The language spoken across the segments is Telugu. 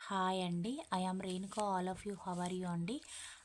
హాయ్ అండి. I am Renuka all of you. How are you అండి?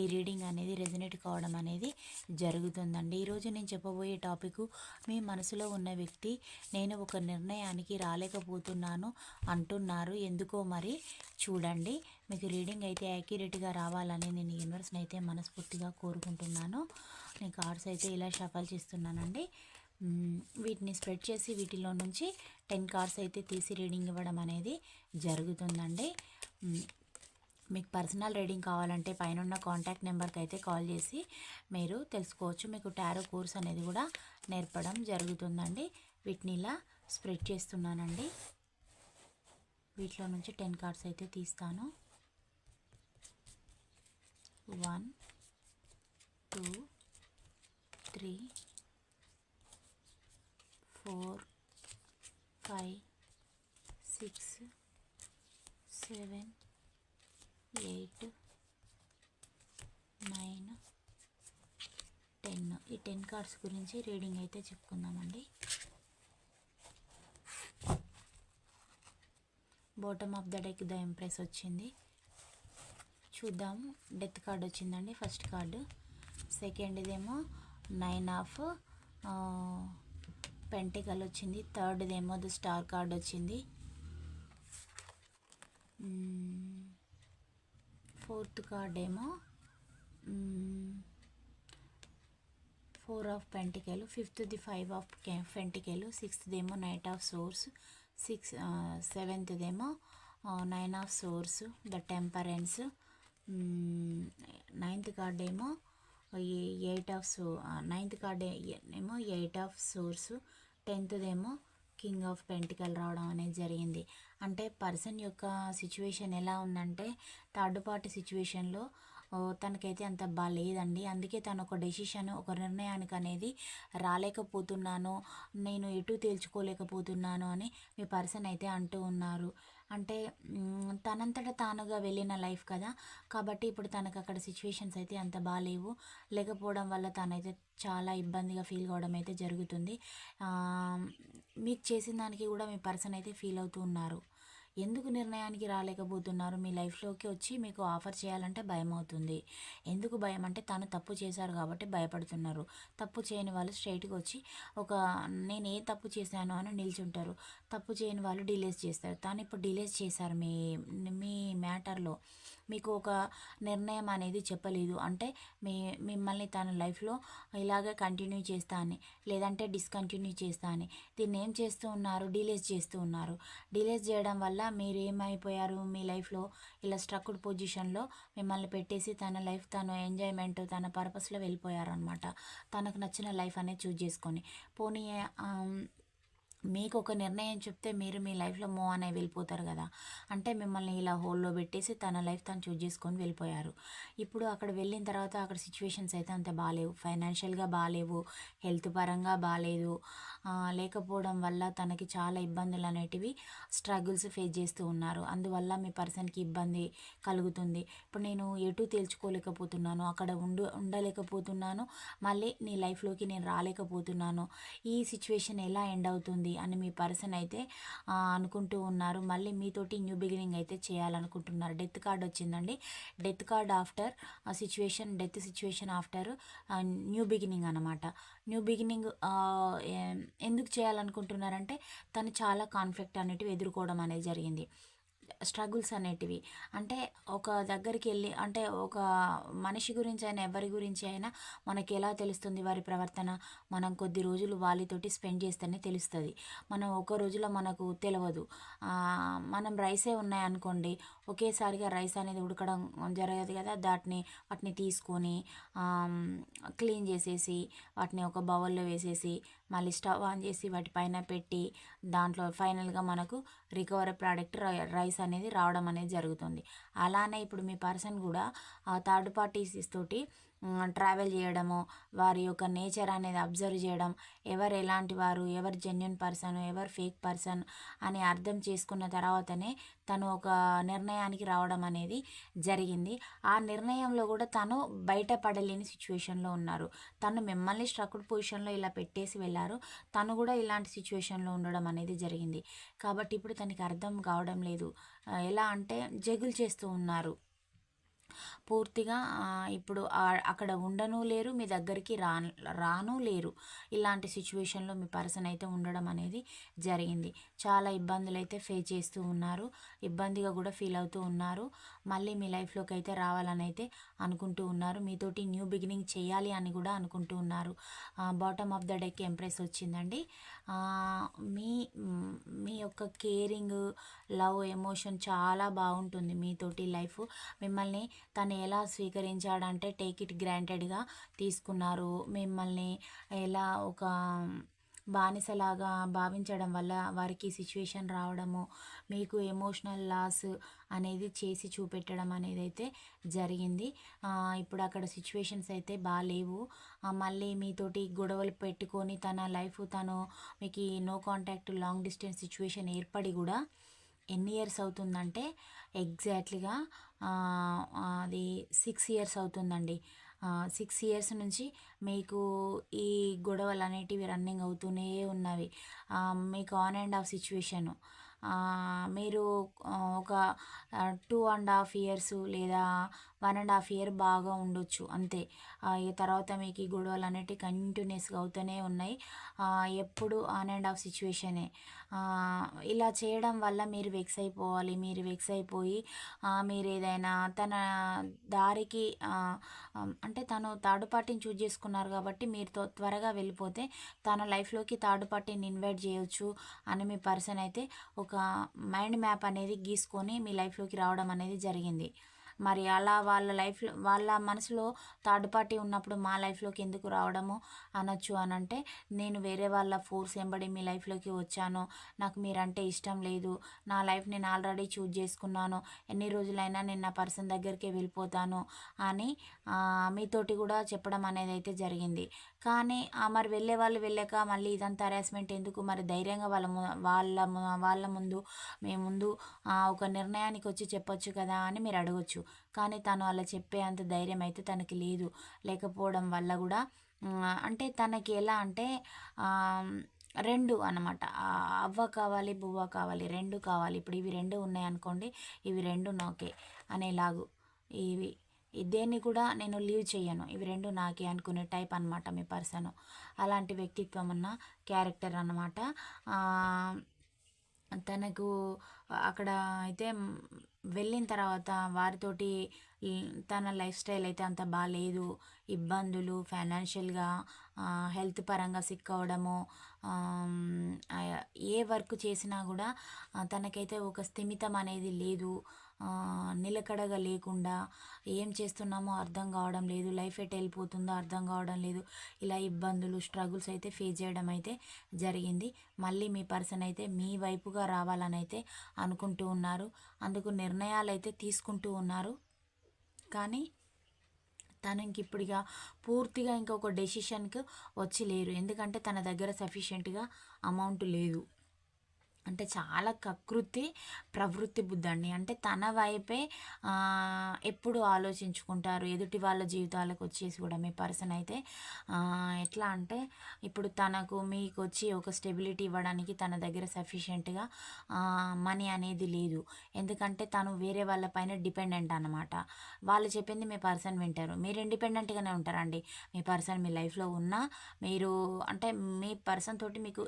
ఈ రీడింగ్ అనేది రెజనేట్ కావడం అనేది జరుగుతుందండి. ఈరోజు నేను చెప్పబోయే టాపిక్ మీ మనసులో ఉన్న వ్యక్తి నేను ఒక నిర్ణయానికి రాలేకపోతున్నాను అంటున్నారు. ఎందుకో మరి చూడండి. మీకు రీడింగ్ అయితే యాక్యురేట్గా రావాలని నేను యూనివర్స్ని అయితే మనస్ఫూర్తిగా కోరుకుంటున్నాను. నేను కార్డ్స్ అయితే ఇలా షఫల్ చేస్తున్నానండి. వీటిని స్ప్రెడ్ చేసి వీటిలో నుంచి టెన్ కార్డ్స్ అయితే తీసి రీడింగ్ ఇవ్వడం అనేది జరుగుతుందండి. మీకు పర్సనల్ రీడింగ్ కావాలంటే పైన ఉన్న కాంటాక్ట్ నెంబర్కి అయితే కాల్ చేసి మీరు తెలుసుకోవచ్చు. మీకు టారో కోర్స్ అనేది కూడా నేర్పడం జరుగుతుందండి. వీటిని ఇలా స్ప్రెడ్ చేస్తున్నానండి. వీటిలో నుంచి టెన్ కార్డ్స్ అయితే తీస్తాను. One two three four five six seven eight nine ten ఈ టెన్ కార్డ్స్ గురించి రీడింగ్ అయితే చెప్పుకుందామండి. Bottom of the deck the empress వచ్చింది. చూద్దాం. డెత్ కార్డ్ వచ్చిందండి ఫస్ట్ కార్డు. సెకండ్ ఇదేమో నైన్ ఆఫ్ పెంటికల్ వచ్చింది. థర్డ్దేమో ద స్టార్ కార్డ్ వచ్చింది. ఫోర్త్ కార్డ్ ఏమో ఫోర్ ఆఫ్ పెంటికెలు ఫిఫ్త్ది ఫైవ్ ఆఫ్ పెంటికల్ సిక్స్త్దేమో knight of swords six సెవెంత్దేమో nine of swords the temperance ninth card ఏమో eight of so ninth card ఏమో ఎయిట్ ఆఫ్ సోర్స్ టెన్త్దేమో కింగ్ ఆఫ్ పెంటికల్ రావడం అనేది జరిగింది. అంటే పర్సన్ యొక్క సిచ్యువేషన్ ఎలా ఉందంటే థర్డ్ పార్టీ సిచ్యువేషన్లో తనకైతే అంత బాగాలేదండి అందుకే తను ఒక డెసిషన్ ఒక నిర్ణయానికి అనేది రాలేకపోతున్నాను. నేను ఎటు తేల్చుకోలేకపోతున్నాను అని మీ పర్సన్ అయితే అంటూ ఉన్నారు. అంటే తనంతట తానుగా వెళ్ళిన లైఫ్ కదా. కాబట్టి ఇప్పుడు తనకు అక్కడ సిచ్యువేషన్స్ అయితే అంత బాగాలేవు లేకపోవడం వల్ల తనైతే చాలా ఇబ్బందిగా ఫీల్ కావడం అయితే జరుగుతుంది. మీకు చేసిన దానికి కూడా మీ పర్సన్ అయితే ఫీల్ అవుతూ ఉన్నారు. ఎందుకు నిర్ణయానికి రాలేకపోతున్నారు? మీ లైఫ్లోకి వచ్చి మీకు ఆఫర్ చేయాలంటే భయం అవుతుంది ఎందుకు భయం? అంటే తను తప్పు చేశారు కాబట్టి భయపడుతున్నారు. తప్పు చేయని వాళ్ళు స్ట్రైట్గా వచ్చి ఒక నేను ఏ తప్పు చేశాను అని నిల్చుంటారు. తప్పు చేయని వాళ్ళు డిలేస్ చేస్తారు. తాను ఇప్పుడు డిలేస్ చేశారు మీ మీ మ్యాటర్లో. మీకు ఒక నిర్ణయం అనేది చెప్పలేదు. అంటే మీ మిమ్మల్ని తన లైఫ్లో ఇలాగే కంటిన్యూ చేస్తా అని లేదంటే డిస్కంటిన్యూ చేస్తా అని దీన్ని ఏం చేస్తూ ఉన్నారు? డిలేస్ చేస్తూ ఉన్నారు. డిలేస్ చేయడం వల్ల మీరు ఏమైపోయారు? మీ లైఫ్లో ఇలా స్ట్రక్డ్ పొజిషన్లో మిమ్మల్ని పెట్టేసి తన లైఫ్ తను ఎంజాయ్మెంట్ తన పర్పస్లో వెళ్ళిపోయారు అనమాట తనకు నచ్చిన లైఫ్ అనేది చూజ్ చేసుకొని. పోనీ మీకు ఒక నిర్ణయం చెప్తే మీరు మీ లైఫ్లో మో అనే వెళ్ళిపోతారు కదా. అంటే మిమ్మల్ని ఇలా హోల్లో పెట్టేసి తన లైఫ్ తను చూజ్ చేసుకొని వెళ్ళిపోయారు. ఇప్పుడు అక్కడ వెళ్ళిన తర్వాత అక్కడ సిచ్యువేషన్స్ అయితే అంత బాగాలేవు ఫైనాన్షియల్గా బాగాలేవు హెల్త్ పరంగా బాగాలేదు లేకపోవడం వల్ల తనకి చాలా ఇబ్బందులు అనేటివి స్ట్రగుల్స్ ఫేస్ చేస్తూ ఉన్నారు. అందువల్ల మీ పర్సన్కి ఇబ్బంది కలుగుతుంది. ఇప్పుడు నేను ఎటు తేల్చుకోలేకపోతున్నాను అక్కడ ఉండు ఉండలేకపోతున్నాను మళ్ళీ నీ లైఫ్లోకి నేను రాలేకపోతున్నాను. ఈ సిచ్యువేషన్ ఎలా ఎండ్ అవుతుంది? అని మీ పర్సన్ అయితే అనుకుంటూ ఉన్నారు. మళ్ళీ మీతోటి న్యూ బిగినింగ్ అయితే చేయాలనుకుంటున్నారు. డెత్ కార్డ్ వచ్చిందండి. Death card after situation death situation after new beginning అనమాట న్యూ బిగినింగ్ ఎందుకు చేయాలనుకుంటున్నారంటే తను చాలా కాన్ఫ్లిక్ట్ అనేటివి ఎదుర్కోవడం అనేది జరిగింది. స్ట్రగుల్స్ అనేటివి. అంటే ఒక దగ్గరికి వెళ్ళి అంటే ఒక మనిషి గురించి అయినా ఎవరి గురించి అయినా మనకి ఎలా తెలుస్తుంది వారి ప్రవర్తన? మనం కొద్ది రోజులు వాళ్ళతోటి స్పెండ్ చేస్తేనే తెలుస్తుంది. మనం ఒక రోజులో మనకు తెలియదు మనం రైసే ఉన్నాయనుకోండి ఒకేసారిగా రైస్ అనేది ఉడకడం జరగదు కదా దాటిని వాటిని తీసుకొని క్లీన్ చేసేసి వాటిని ఒక బౌల్లో వేసేసి మళ్ళీ స్టవ్ ఆన్ చేసి వాటి పైన పెట్టి దాంట్లో ఫైనల్గా మనకు రికవరీ ప్రోడక్ట్ రైస్ అనేది రావడం అనేది జరుగుతుంది. అలానే ఇప్పుడు మీ పర్సన్ కూడా ఆ థర్డ్ పార్టీస్ తోటి ట్రావెల్ చేయడము వారి యొక్క నేచర్ అనేది అబ్జర్వ్ చేయడం ఎవరు ఎలాంటి వారు ఎవరు జెన్యున్ పర్సన్ ఎవరు ఫేక్ పర్సన్ అని అర్థం చేసుకున్న తర్వాతనే తను ఒక నిర్ణయానికి రావడం అనేది జరిగింది. ఆ నిర్ణయంలో కూడా తను బయటపడలేని సిచ్యువేషన్లో ఉన్నారు. తను మిమ్మల్ని స్ట్రక్డ్ పొజిషన్లో ఇలా పెట్టేసి వెళ్ళారు. తను కూడా ఇలాంటి సిచ్యువేషన్లో ఉండడం అనేది జరిగింది. కాబట్టి ఇప్పుడు తనకి అర్థం కావడం లేదు. ఎలా అంటే జగులు చేస్తూ ఉన్నారు. పూర్తిగా ఇప్పుడు అక్కడ ఉండను లేరు మీ దగ్గరికి రా రాను లేరు. ఇలాంటి సిచ్యువేషన్లో మీ పర్సన్ అయితే ఉండడం అనేది జరిగింది. చాలా ఇబ్బందులు అయితే ఫేస్ చేస్తూ ఉన్నారు. ఇబ్బందిగా కూడా ఫీల్ అవుతూ ఉన్నారు. మళ్ళీ మీ లైఫ్లోకి అయితే రావాలని అయితే అనుకుంటూ ఉన్నారు. మీతోటి న్యూ బిగినింగ్ చేయాలి అని కూడా అనుకుంటూ ఉన్నారు. Bottom of the deck empress వచ్చిందండి. మీ మీ యొక్క కేరింగ్ లవ్ ఎమోషన్ చాలా బాగుంటుంది మీతోటి లైఫ్. మిమ్మల్ని తను ఎలా స్వీకరించాడంటే టేక్ ఇట్ గ్రాంటెడ్గా తీసుకున్నారు. మిమ్మల్ని ఎలా ఒక బానిసలాగా భావించడం వల్ల వారికి సిచ్యువేషన్ రావడము మీకు ఎమోషనల్ లాస్ అనేది చేసి చూపెట్టడం అనేది అయితే జరిగింది. ఇప్పుడు అక్కడ సిచ్యువేషన్స్ అయితే బాగాలేవు మళ్ళీ మీతోటి గొడవలు పెట్టుకొని తన లైఫ్ తను మీకు no contact long distance situation ఏర్పడి కూడా ఎన్ని ఇయర్స్ అవుతుందంటే ఎగ్జాక్ట్లీగా అది సిక్స్ ఇయర్స్ అవుతుందండి. సిక్స్ ఇయర్స్ నుంచి మీకు ఈ గొడవలు అనేటివి రన్నింగ్ అవుతూనే ఉన్నవి. మీకు ఆన్ అండ్ ఆఫ్ సిచ్యువేషను. మీరు ఒక టూ అండ్ హాఫ్ ఇయర్స్ లేదా వన్ అండ్ హాఫ్ ఇయర్ బాగా ఉండొచ్చు అంతే. ఈ తర్వాత మీకు ఈ గొడవలు అనేటివి కంటిన్యూస్గా అవుతూనే ఉన్నాయి. ఎప్పుడు ఆన్ అండ్ ఆఫ్ సిచ్యువేషనే. ఇలా చేయడం వల్ల మీరు వెక్స్ అయిపోవాలి మీరు వెక్స్ అయిపోయి మీరు ఏదైనా తన దారికి అంటే తను థర్డ్ పార్టీని చూజ్ చేసుకున్నారు కాబట్టి మీరు త్వరగా వెళ్ళిపోతే తన లైఫ్లోకి థర్డ్ పార్టీని ఇన్వైట్ చేయొచ్చు అని మీ పర్సన్ అయితే ఒక మైండ్ మ్యాప్ అనేది గీసుకొని మీ లైఫ్లోకి రావడం అనేది జరిగింది. మరి అలా వాళ్ళ లైఫ్ వాళ్ళ మనసులో థర్డ్ పార్టీ ఉన్నప్పుడు మా లైఫ్లోకి ఎందుకు రావడము అనొచ్చు అని అంటే నేను వేరే వాళ్ళ ఫోర్స్ వెంబడి మీ లైఫ్లోకి వచ్చాను నాకు మీరంటే ఇష్టం లేదు నా లైఫ్ నేను ఆల్రెడీ చూజ్ చేసుకున్నాను ఎన్ని రోజులైనా నేను నా పర్సన్ దగ్గరికి వెళ్ళిపోతాను అని మీతోటి కూడా చెప్పడం అనేది అయితే జరిగింది. కానీ మరి వెళ్ళే వాళ్ళు వెళ్ళాక మళ్ళీ ఇదంతా హరాస్మెంట్ ఎందుకు? మరి ధైర్యంగా వాళ్ళ వాళ్ళ వాళ్ళ ముందు మేము ముందు ఒక నిర్ణయానికి వచ్చి చెప్పొచ్చు కదా అని మీరు అడగచ్చు. కానీ తను అలా చెప్పే అంత ధైర్యం అయితే తనకి లేదు. లేకపోవడం వల్ల కూడా అంటే తనకి ఎలా అంటే రెండు అనమాట అవ్వ కావాలి బువ్వ కావాలి రెండు కావాలి. ఇప్పుడు ఇవి రెండు ఉన్నాయి అనుకోండి ఇవి రెండు నాకే అనేలాగు. ఇవి దేన్ని కూడా నేను లీవ్ చేయను ఇవి రెండు నాకే అనుకునే టైప్ అనమాట మీ పర్సన్. అలాంటి వ్యక్తిత్వం ఉన్న క్యారెక్టర్ అనమాట తనకు అక్కడ అయితే వెళ్ళిన తర్వాత వారితోటి తన లైఫ్ స్టైల్ అయితే అంత బాగాలేదు ఇబ్బందులు ఫైనాన్షియల్గా హెల్త్ పరంగా సిక్ అవ్వడము ఏ వర్క్ చేసినా కూడా తనకైతే ఒక స్థిమితం అనేది లేదు. నిలకడగా లేకుండా ఏం చేస్తున్నామో అర్థం కావడం లేదు లైఫ్ ఎట్ వెళ్ళిపోతుందో అర్థం కావడం లేదు. ఇలా ఇబ్బందులు స్ట్రగుల్స్ అయితే ఫేస్ చేయడం అయితే జరిగింది. మళ్ళీ మీ పర్సన్ అయితే మీ వైపుగా రావాలని అయితే అనుకుంటూ ఉన్నారు. అందుకు నిర్ణయాలు అయితే తీసుకుంటూ ఉన్నారు. కానీ తను ఇంక ఇప్పుడుగా పూర్తిగా ఇంకొక డెసిషన్కి వచ్చి లేరు. ఎందుకంటే తన దగ్గర సఫిషియెంట్గా అమౌంట్ లేదు. అంటే చాలా కకృతి ప్రవృత్తి బుద్ధి అండి అంటే తన వైపే ఎప్పుడు ఆలోచించుకుంటారు ఎదుటి వాళ్ళ జీవితాలకు వచ్చేసి కూడా మీ పర్సన్ అయితే ఎట్లా అంటే ఇప్పుడు తనకు మీకు వచ్చి ఒక స్టెబిలిటీ ఇవ్వడానికి తన దగ్గర సఫిషియెంట్గా మనీ అనేది లేదు. ఎందుకంటే తను వేరే వాళ్ళ పైన డిపెండెంట్ అనమాట వాళ్ళు చెప్పింది మీ పర్సన్ వింటారు. మీరు ఇండిపెండెంట్గానే ఉంటారండి. మీ పర్సన్ మీ లైఫ్లో ఉన్నా మీరు అంటే మీ పర్సన్ తోటి మీకు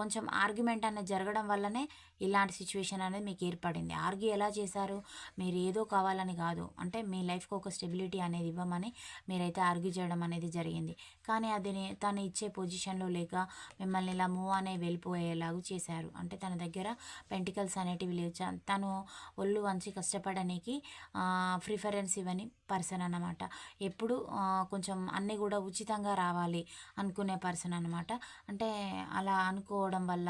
కొంచెం ఆర్గ్యుమెంట్ అనేది జరగడం వల్లనే ఇలాంటి సిచ్యువేషన్ అనేది మీకు ఏర్పడింది. ఆర్గ్యూ ఎలా చేశారు? మీరు ఏదో కావాలని కాదు. అంటే మీ లైఫ్కి ఒక స్టెబిలిటీ అనేది ఇవ్వమని మీరైతే ఆర్గ్యూ చేయడం అనేది జరిగింది. కానీ అది తను ఇచ్చే పొజిషన్లో లేక మిమ్మల్ని ఇలా మూవ్ అనే వెళ్ళిపోయేలాగా చేశారు. అంటే తన దగ్గర పెంటికల్స్ అనేటివి లేవు. తను ఒళ్ళు వంచి కష్టపడడానికి ప్రిఫరెన్స్ ఇవ్వని పర్సన్ అనమాట ఎప్పుడు కొంచెం అన్నీ కూడా ఉచితంగా రావాలి అనుకునే పర్సన్ అనమాట అంటే అలా అనుకోవడం వల్ల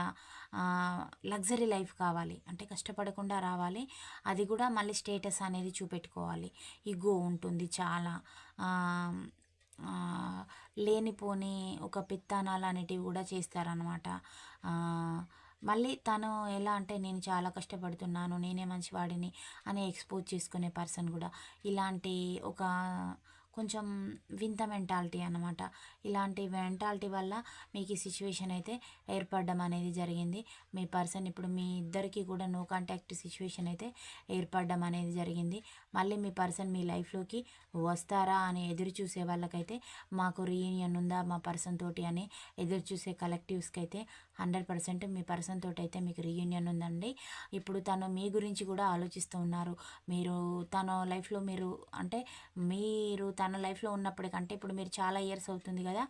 లగ్జరీ లైఫ్ కావాలి. అంటే కష్టపడకుండా రావాలి. అది కూడా మళ్ళీ స్టేటస్ అనేది చూపెట్టుకోవాలి. ఈగో ఉంటుంది చాలా. లేనిపోని ఒక పిత్తానాలు అనేటివి కూడా చేస్తారనమాట మళ్ళీ తను ఎలా అంటే నేను చాలా కష్టపడుతున్నాను. నేనే మంచివాడిని అని ఎక్స్పోజ్ చేసుకునే పర్సన్ కూడా. ఇలాంటి ఒక కొంచెం వింత మెంటాలిటీ అన్నమాట. ఇలాంటి మెంటాలిటీ వల్ల మీకు ఈ సిచ్యువేషన్ అయితే ఏర్పడడం అనేది జరిగింది. మీ పర్సన్ ఇప్పుడు మీ ఇద్దరికి కూడా నో కాంటాక్ట్ సిచ్యువేషన్ అయితే ఏర్పడడం అనేది జరిగింది. మళ్ళీ మీ పర్సన్ మీ లైఫ్లోకి వస్తారా అని ఎదురు చూసే వాళ్ళకైతే మాకు రీయూనియన్ ఉందా మా పర్సన్ తోటి అని ఎదురు చూసే కలెక్టివ్స్కి అయితే హండ్రెడ్ పర్సెంట్ మీ పర్సన్ తోటి అయితే మీకు రీయూనియన్ ఉందండి. ఇప్పుడు తను మీ గురించి కూడా ఆలోచిస్తూ ఉన్నారు. మీరు తన లైఫ్లో మీరు అంటే మీరు తన లైఫ్లో ఉన్నప్పటికంటే ఇప్పుడు మీరు చాలా ఇయర్స్ అవుతుంది కదా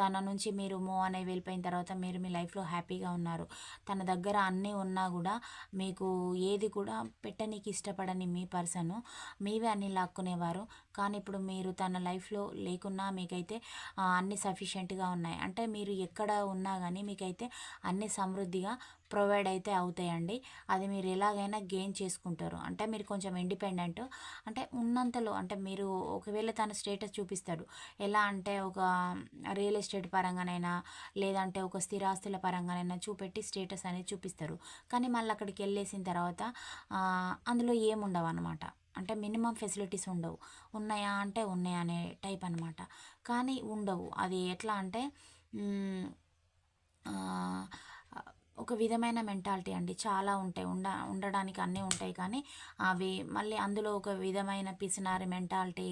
తన నుంచి మీరు మూవ్ అనే వెళ్ళిపోయిన తర్వాత మీరు మీ లైఫ్లో హ్యాపీగా ఉన్నారు. తన దగ్గర అన్నీ ఉన్నా కూడా మీకు ఏది కూడా పెట్టనీకి ఇష్టపడని మీ పర్సను మీవే అన్నీ లాక్కునేవారు. కానీ ఇప్పుడు మీరు తన లైఫ్లో లేకున్నా మీకైతే అన్ని అన్నీ సఫిషియెంట్గా ఉన్నాయి. అంటే మీరు ఎక్కడ ఉన్నా కానీ మీకైతే అన్ని సమృద్ధిగా ప్రొవైడ్ అయితే అవుతాయండి. అది మీరు ఎలాగైనా గెయిన్ చేసుకుంటారు. అంటే మీరు కొంచెం ఇండిపెండెంట్ అంటే ఉన్నంతలో అంటే మీరు ఒకవేళ తన స్టేటస్ చూపిస్తాడు. ఎలా అంటే ఒక రియల్ ఎస్టేట్ పరంగానైనా లేదంటే ఒక స్థిరాస్తుల పరంగానైనా చూపెట్టి స్టేటస్ అనేది చూపిస్తారు. కానీ మళ్ళీ అక్కడికి వెళ్ళేసిన తర్వాత అందులో ఏముండవు అనమాట అంటే మినిమం ఫెసిలిటీస్ ఉండవు. ఉన్నాయా అంటే ఉన్నాయా అనే టైప్ అనమాట కానీ ఉండవు. అది ఎట్లా అంటే ఒక విధమైన మెంటాలిటీ అండి. చాలా ఉంటాయి. ఉండ ఉండడానికి అన్నీ ఉంటాయి కానీ అవి మళ్ళీ అందులో ఒక విధమైన పిసినారి మెంటాలిటీ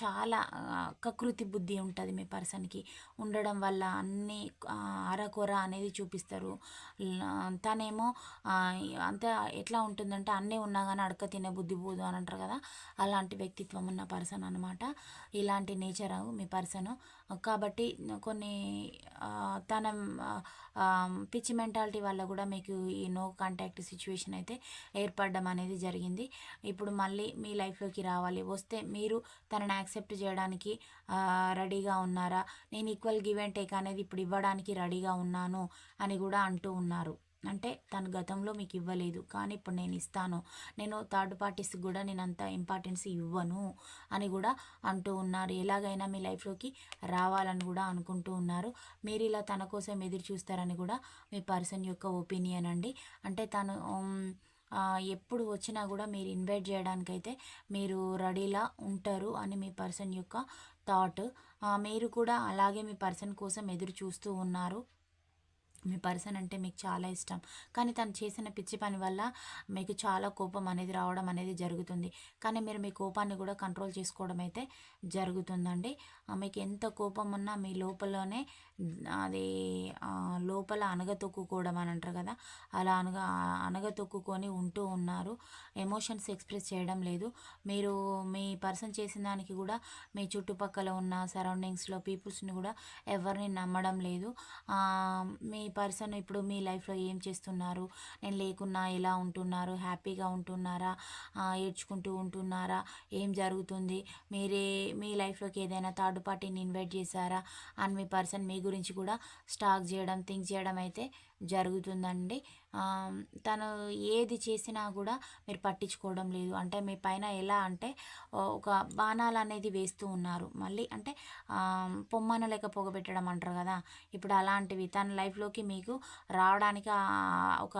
చాలా ఆ, కకృతి బుద్ధి ఉంటుంది మీ పర్సన్కి. ఉండడం వల్ల అన్నీ అరకొర అనేది చూపిస్తారు. తనేమో అంత ఎట్లా ఉంటుందంటే అన్నీ ఉన్నా కానీ అడక తినే బుద్ధి పోదు అని అంటారు కదా. అలాంటి వ్యక్తిత్వం ఉన్న పర్సన్ అనమాట ఇలాంటి నేచర్ మీ పర్సన్. కాబట్టి కొన్ని తన పిచ్చి మెంటాలిటీ వల్ల కూడా మీకు ఈ నో కాంటాక్ట్ సిచ్యువేషన్ అయితే ఏర్పడడం అనేది జరిగింది. ఇప్పుడు మళ్ళీ మీ లైఫ్లోకి రావాలి. వస్తే మీరు తనని యాక్సెప్ట్ చేయడానికి రెడీగా ఉన్నారా? నేను ఈక్వల్ గివ్ అండ్ టేక్ అనేది ఇప్పుడు ఇవ్వడానికి రెడీగా ఉన్నాను అని కూడా అంటూ ఉన్నారు. అంటే తను గతంలో మీకు ఇవ్వలేదు కానీ ఇప్పుడు నేను ఇస్తాను. నేను థర్డ్ పార్టీస్కి కూడా నేను అంత ఇంపార్టెన్స్ ఇవ్వను అని కూడా అంటూ ఉన్నారు. ఎలాగైనా మీ లైఫ్లోకి రావాలని కూడా అనుకుంటూ ఉన్నారు. మీరు ఇలా తన కోసం ఎదురు చూస్తారని కూడా మీ పర్సన్ యొక్క ఒపీనియన్ అండి. అంటే తను ఎప్పుడు వచ్చినా కూడా మీరు ఇన్వైట్ చేయడానికైతే మీరు రెడీలా ఉంటారు అని మీ పర్సన్ యొక్క థాట్. మీరు కూడా అలాగే మీ పర్సన్ కోసం ఎదురు చూస్తూ ఉన్నారు. మీ పర్సన్ అంటే మీకు చాలా ఇష్టం. కానీ తను చేసిన పిచ్చి పని వల్ల మీకు చాలా కోపం అనేది రావడం అనేది జరుగుతుంది. కానీ మీరు మీ కోపాన్ని కూడా కంట్రోల్ చేసుకోవడం అయితే జరుగుతుందండి. మీకు ఎంత కోపం ఉన్నా మీ లోపలనే అది లోపల అనగతొక్కుకోవడం అని అంటారు కదా అలా అనగ అనగతొక్కుకొని ఉంటూ ఉన్నారు. ఎమోషన్స్ ఎక్స్ప్రెస్ చేయడం లేదు. మీరు మీ పర్సన్ చేసిన దానికి కూడా మీ చుట్టుపక్కల ఉన్న సరౌండింగ్స్లో పీపుల్స్ని కూడా ఎవరిని నమ్మడం లేదు. మీ పర్సన్ ఇప్పుడు మీ లైఫ్లో ఏం చేస్తున్నారు? నేను లేకున్నా ఎలా ఉంటున్నారు? హ్యాపీగా ఉంటున్నారా? ఏడ్చుకుంటూ ఉంటున్నారా? ఏం జరుగుతుంది? మీరే మీ లైఫ్లోకి ఏదైనా థర్డ్ పార్టీని ఇన్వైట్ చేశారా? అండ్ మీ పర్సన్ మీ గురించి గురించి కూడా స్టాక్ చేయడం థింక్ చేయడం అయితే జరుగుతుందండి. తను ఏది చేసినా కూడా మీరు పట్టించుకోవడం లేదు. అంటే మీ పైన ఎలా అంటే ఒక బాణాలు అనేది వేస్తూ ఉన్నారు. మళ్ళీ అంటే పొమ్మన లేక పొగబెట్టడం అంటారు కదా. ఇప్పుడు అలాంటివి తన లైఫ్లోకి మీకు రావడానికి ఒక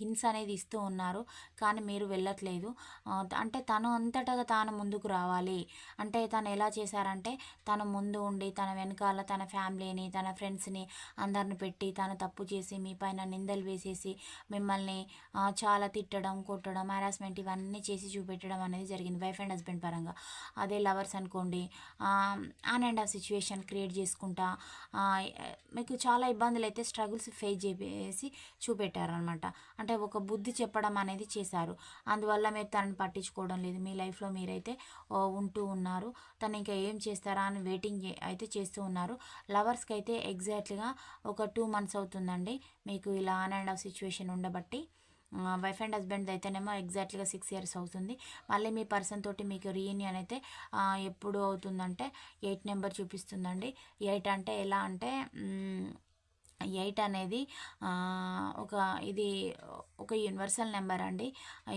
హింస అనేది ఇస్తూ ఉన్నారు. కానీ మీరు వెళ్ళట్లేదు. అంటే తను అంతటగా తాను ముందుకు రావాలి. అంటే తను ఎలా చేశారంటే తను ముందు ఉండి తన వెనకాల తన ఫ్యామిలీని తన ఫ్రెండ్స్ని అందరిని పెట్టి తను తప్పు చేసి మీ పైన నిందలు వేసేసి మిమ్మల్ని చాలా తిట్టడం కొట్టడం హరాస్మెంట్ ఇవన్నీ చేసి చూపెట్టడం అనేది జరిగింది వైఫ్ అండ్ హస్బెండ్ పరంగా. అదే లవర్స్ అనుకోండి ఆన్ అండ్ ఆ సిచ్యువేషన్ క్రియేట్ చేసుకుంటా మీకు చాలా ఇబ్బందులు అయితే స్ట్రగుల్స్ ఫేస్ చేసి చూపెట్టారనమాట అంటే ఒక బుద్ధి చెప్పడం అనేది చేశారు. అందువల్ల మీరు తనని పట్టించుకోవడం లేదు. మీ లైఫ్లో మీరైతే ఉంటూ ఉన్నారు. తను ఇంకా ఏం చేస్తారా అని వెయిటింగ్ అయితే చేస్తూ ఉన్నారు. లవర్స్కి అయితే ఎగ్జాక్ట్లీగా ఒక టూ మంత్స్ అవుతుందండి. మీకు ఇలా ఆన్ అండ్ ఆఫ్ సిచ్యువేషన్ ఉండబట్టి వైఫ్ అండ్ హస్బెండ్ అయితేనేమో ఎగ్జాక్ట్లీగా సిక్స్ ఇయర్స్ అవుతుంది. మళ్ళీ మీ పర్సన్ తోటి మీకు రీయూనియన్ అయితే ఎప్పుడు అవుతుందంటే ఎయిట్ నెంబర్ చూపిస్తుందండి. ఎయిట్ అంటే ఎలా అంటే ఎయిట్ అనేది ఒక ఇది ఒక యూనివర్సల్ నెంబర్ అండి.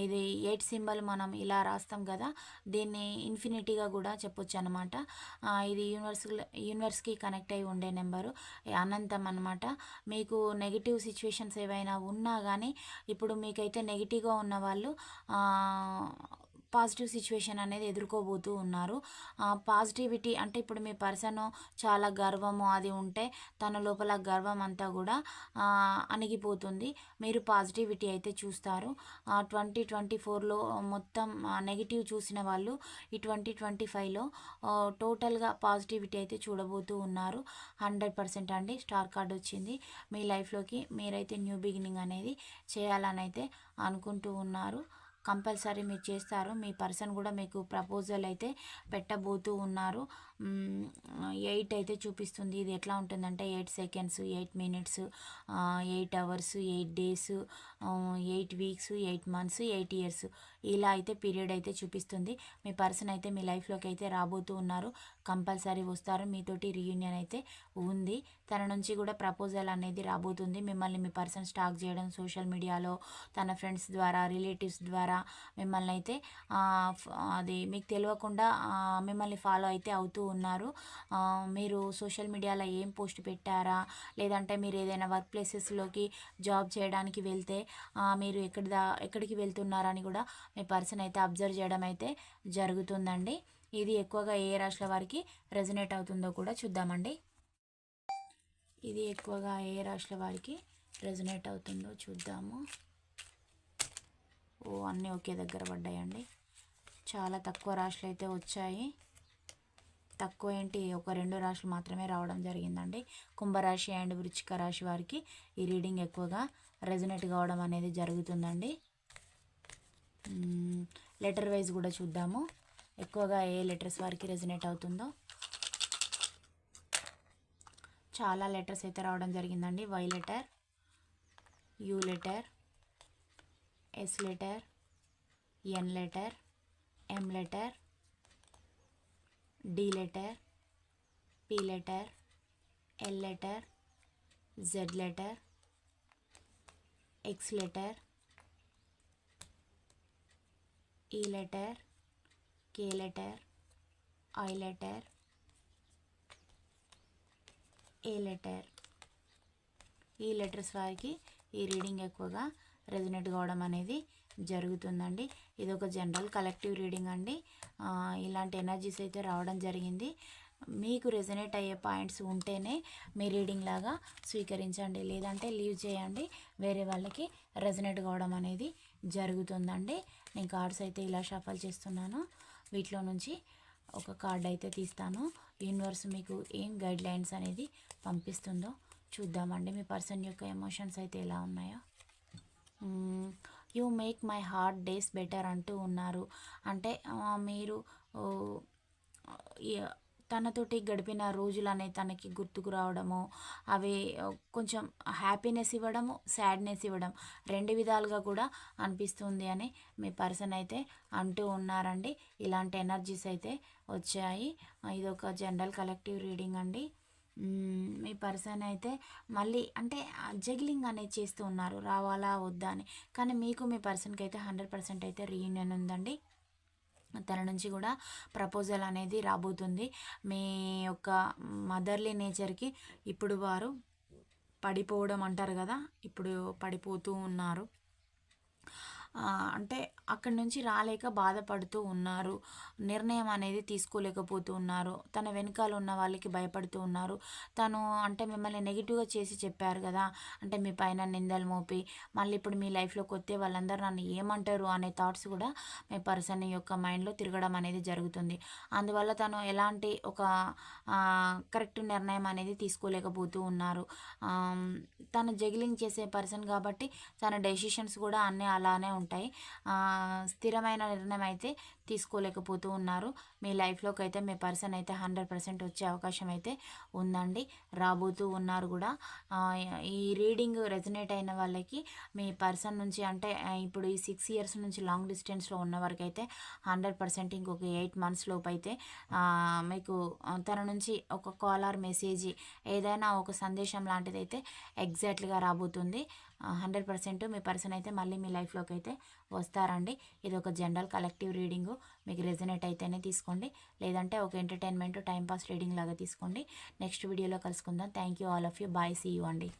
ఇది ఎయిట్ సింబల్ మనం ఇలా రాస్తాం కదా దీన్ని ఇన్ఫినిటీగా కూడా చెప్పొచ్చు అనమాట ఇది యూనివర్స్ యూనివర్స్కి కనెక్ట్ అయి ఉండే నెంబరు అనంతం అనమాట మీకు నెగిటివ్ సిచ్యువేషన్స్ ఏవైనా ఉన్నా కానీ ఇప్పుడు మీకైతే నెగిటివ్గా ఉన్న వాళ్ళు పాజిటివ్ సిచ్యువేషన్ అనేది ఎదుర్కోబోతూ ఉన్నారు. పాజిటివిటీ అంటే ఇప్పుడు మీ పర్సన్ చాలా గర్వము అది ఉంటే తన లోపల గర్వం అంతా కూడా అణిగిపోతుంది. మీరు పాజిటివిటీ అయితే చూస్తారు. ట్వంటీ ట్వంటీ ఫోర్లో మొత్తం నెగిటివ్ చూసిన వాళ్ళు ఈ ట్వంటీ ట్వంటీ ఫైవ్లో టోటల్గా పాజిటివిటీ అయితే చూడబోతూ ఉన్నారు. హండ్రెడ్ పర్సెంట్ అండి. స్టార్ కార్డ్ వచ్చింది. మీ లైఫ్లోకి మీరైతే న్యూ బిగినింగ్ అనేది చేయాలని అయితే అనుకుంటూ ఉన్నారు. కంపల్సరీ మీరు చేస్తారు. మీ పర్సన్ కూడా మీకు ప్రపోజల్ అయితే పెట్టబోతూ ఉన్నారు. ఎయిట్ అయితే చూపిస్తుంది. ఇది ఎట్లా ఉంటుందంటే eight seconds eight minutes eight hours eight days eight weeks eight months eight years. ఇలా అయితే పీరియడ్ అయితే చూపిస్తుంది. మీ పర్సన్ అయితే మీ లైఫ్లోకి అయితే రాబోతూ ఉన్నారు. కంపల్సరీ వస్తారు. మీతోటి రీయూనియన్ అయితే ఉంది. తన నుంచి కూడా ప్రపోజల్ అనేది రాబోతుంది. మిమ్మల్ని మీ పర్సన్ స్టాక్ చేయడం సోషల్ మీడియాలో తన ఫ్రెండ్స్ ద్వారా రిలేటివ్స్ ద్వారా మిమ్మల్ని అయితే అది మీకు తెలియకుండా మిమ్మల్ని ఫాలో అయితే అవుతూ ఉన్నారు. మీరు సోషల్ మీడియాలో ఏం పోస్ట్ పెట్టారా? లేదంటే మీరు ఏదైనా వర్క్ ప్లేసెస్లోకి జాబ్ చేయడానికి వెళ్తే మీరు ఎక్కడి దా ఎక్కడికి వెళ్తున్నారని కూడా మీ పర్సన్ అయితే అబ్జర్వ్ చేయడం అయితే జరుగుతుందండి. ఇది ఎక్కువగా ఏ రాశుల వారికి రెజనేట్ అవుతుందో కూడా చూద్దామండి. ఇది ఎక్కువగా ఏ రాశుల వారికి రెజనేట్ అవుతుందో చూద్దాము. ఓ అన్నీ ఒకే దగ్గర పడ్డాయండి. చాలా తక్కువ రాశులు అయితే వచ్చాయి. తక్కువ ఏంటి? ఒక రెండు రాశులు మాత్రమే రావడం జరిగిందండి. కుంభరాశి అండ్ వృచ్చిక రాశి వారికి ఈ రీడింగ్ ఎక్కువగా రెజనేట్ కావడం అనేది జరుగుతుందండి. లెటర్ వైజ్ కూడా చూద్దాము. ఎక్కువగా ఏ లెటర్స్ వారికి రెజినేట్ అవుతుందో. చాలా లెటర్స్ అయితే రావడం జరిగిందండి. Y letter U letter S letter N letter M letter D letter P letter L letter Z letter X letter E letter K letter I letter A letter. ఈ లెటర్స్ వారికి ఈ రీడింగ్ ఎక్కువగా రెజినేట్ కావడం అనేది జరుగుతుందండి. ఇది ఒక జనరల్ కలెక్టివ్ రీడింగ్ అండి. ఇలాంటి ఎనర్జీస్ అయితే రావడం జరిగింది. మీకు రెజనేట్ అయ్యే పాయింట్స్ ఉంటేనే మీ రీడింగ్ లాగా స్వీకరించండి. లేదంటే లీవ్ చేయండి. వేరే వాళ్ళకి రెజనేట్ కావడం అనేది జరుగుతుందండి. నేను కార్డ్స్ అయితే ఇలా షఫల్ చేస్తున్నాను. వీటిలో నుంచి ఒక కార్డ్ అయితే తీస్తాను. యూనివర్స్ మీకు ఏం గైడ్ లైన్స్ అనేది పంపిస్తుందో చూద్దామండి. మీ పర్సన్ యొక్క ఎమోషన్స్ అయితే ఎలా ఉన్నాయో. You make my heart days better అంటూ ఉన్నారు. అంటే మీరు తనతోటి గడిపిన రోజులు అనేవి తనకి గుర్తుకు రావడము అవి కొంచెం హ్యాపీనెస్ ఇవ్వడము సాడ్నెస్ ఇవ్వడం రెండు విధాలుగా కూడా అనిపిస్తుంది అని మీ పర్సన్ అయితే అంటూ ఉన్నారండి. ఇలాంటి ఎనర్జీస్ అయితే వచ్చాయి. ఇది ఒక జనరల్ కలెక్టివ్ రీడింగ్ అండి. మీ పర్సన్ అయితే మళ్ళీ అంటే జగిలింగ్ అనేది చేస్తూ ఉన్నారు. రావాలా వద్దా అని. కానీ మీకు మీ పర్సన్కి అయితే హండ్రెడ్ పర్సెంట్ అయితే రీయూనియన్ ఉందండి. తన నుంచి కూడా ప్రపోజల్ అనేది రాబోతుంది. మీ యొక్క మదర్లీ నేచర్కి ఇప్పుడు వారు పడిపోవడం అంటారు కదా ఇప్పుడు పడిపోతూ ఉన్నారు. అంటే అక్కడి నుంచి రాలేక బాధపడుతూ ఉన్నారు. నిర్ణయం అనేది తీసుకోలేకపోతూ ఉన్నారు. తన వెనకాల ఉన్న వాళ్ళకి భయపడుతూ ఉన్నారు. తను అంటే మిమ్మల్ని నెగిటివ్గా చేసి చెప్పారు కదా. అంటే మీ పైన నిందలు మోపి మళ్ళీ ఇప్పుడు మీ లైఫ్లోకి వస్తే వాళ్ళందరూ నన్ను ఏమంటారు అనే థాట్స్ కూడా మీ పర్సన్ యొక్క మైండ్లో తిరగడం అనేది జరుగుతుంది. అందువల్ల తను ఎలాంటి ఒక కరెక్ట్ నిర్ణయం అనేది తీసుకోలేకపోతూ ఉన్నారు. తను జగిలింగ్ చేసే పర్సన్ కాబట్టి తన డెసిషన్స్ కూడా అన్నీ అలానే ఉంటాయి. ఉంటాయి. స్థిరమైన నిర్ణయం అయితే తీసుకోలేకపోతూ ఉన్నారు. మీ లైఫ్లోకి అయితే మీ పర్సన్ అయితే హండ్రెడ్ పర్సెంట్ వచ్చే అవకాశం అయితే ఉందండి. రాబోతూ ఉన్నారు కూడా. ఈ రీడింగ్ రెజనేట్ అయిన వాళ్ళకి మీ పర్సన్ నుంచి అంటే ఇప్పుడు ఈ సిక్స్ ఇయర్స్ నుంచి లాంగ్ డిస్టెన్స్లో ఉన్న వరకు అయితే హండ్రెడ్ పర్సెంట్ ఇంకొక ఎయిట్ మంత్స్ లోపు అయితే మీకు తన నుంచి ఒక కాల్ ఆర్ మెసేజ్ ఏదైనా ఒక సందేశం లాంటిది అయితే ఎగ్జాక్ట్గా రాబోతుంది. హండ్రెడ్ పర్సెంట్ మీ పర్సన్ అయితే మళ్ళీ మీ లైఫ్లోకి అయితే వస్తారండి. ఇది ఒక జనరల్ కలెక్టివ్ రీడింగు. మీకు రెజనేట్ అయితేనే తీసుకోండి. లేదంటే ఒక ఎంటర్టైన్మెంట్ టైంపాస్ రీడింగ్ లాగా తీసుకోండి. నెక్స్ట్ వీడియోలో కలుసుకుందాం. Thank you all of you. Bye. See you అండి.